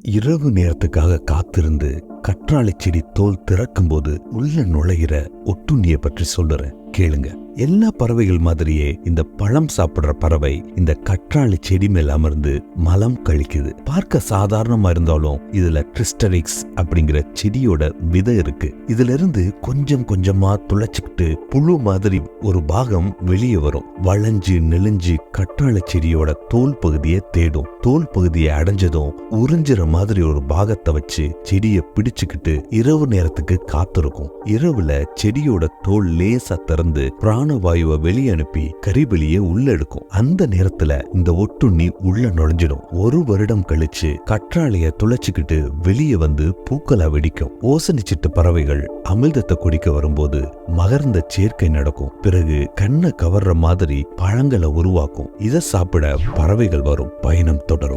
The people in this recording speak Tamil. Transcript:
இரவு நேரத்துக்காக காத்திருந்து கற்றாழை செடி தோல் திறக்கும்போது உள்ள நுழையிற ஒட்டுண்ணியை பற்றி சொல்லுறேன். கேளுங்க. எல்லா பறவைகள் மாதிரியே இந்த பழம் சாப்பிடுற பறவை இந்த கற்றாழை செடி மேல் அமர்ந்து மலம் கழிக்குது. பார்க்க சாதாரணமா இருந்தாலும் இதுல கிறிஸ்டரிக்ஸ் அப்படிங்கிற செடியோட விதை இருக்கு. இதுல இருந்து கொஞ்சம் கொஞ்சமா துளைச்சுக்கிட்டு புழு மாதிரி ஒரு பாகம் வெளியே வரும். வளைஞ்சு நெளிஞ்சு கற்றாழை செடியோட தோல் பகுதியை தேடும். தோல் பகுதியை அடைஞ்சதும் உறிஞ்சுற மாதிரி ஒரு பாகத்தை வச்சு செடியை பிடிச்சுக்கிட்டு இரவு நேரத்துக்கு காத்திருக்கும். இரவுல செடியோட தோல் லேசா திறந்து பிராணவாயுவை வெளியே அனுப்பி கரிபலியை உள்ள எடுக்கும் அந்த நேரத்துல இந்த ஒட்டுண்ணி உள்ள நுழைஞ்சிடும். ஒரு வருடம் கழிச்சு கற்றாழைய துளைச்சுக்கிட்டு வெளியே வந்து பூக்களா வெடிக்கும். ஓசனிச்சிட்டு பறவைகள் அமிர்தத்தை குடிக்க வரும்போது மகர்ந்த சேர்க்கை நடக்கும். பிறகு கண்ணை கவர்ற மாதிரி பழங்களை உருவாக்கும். இதை சாப்பிட பறவைகள் வரும். பயணம் தொடரும்.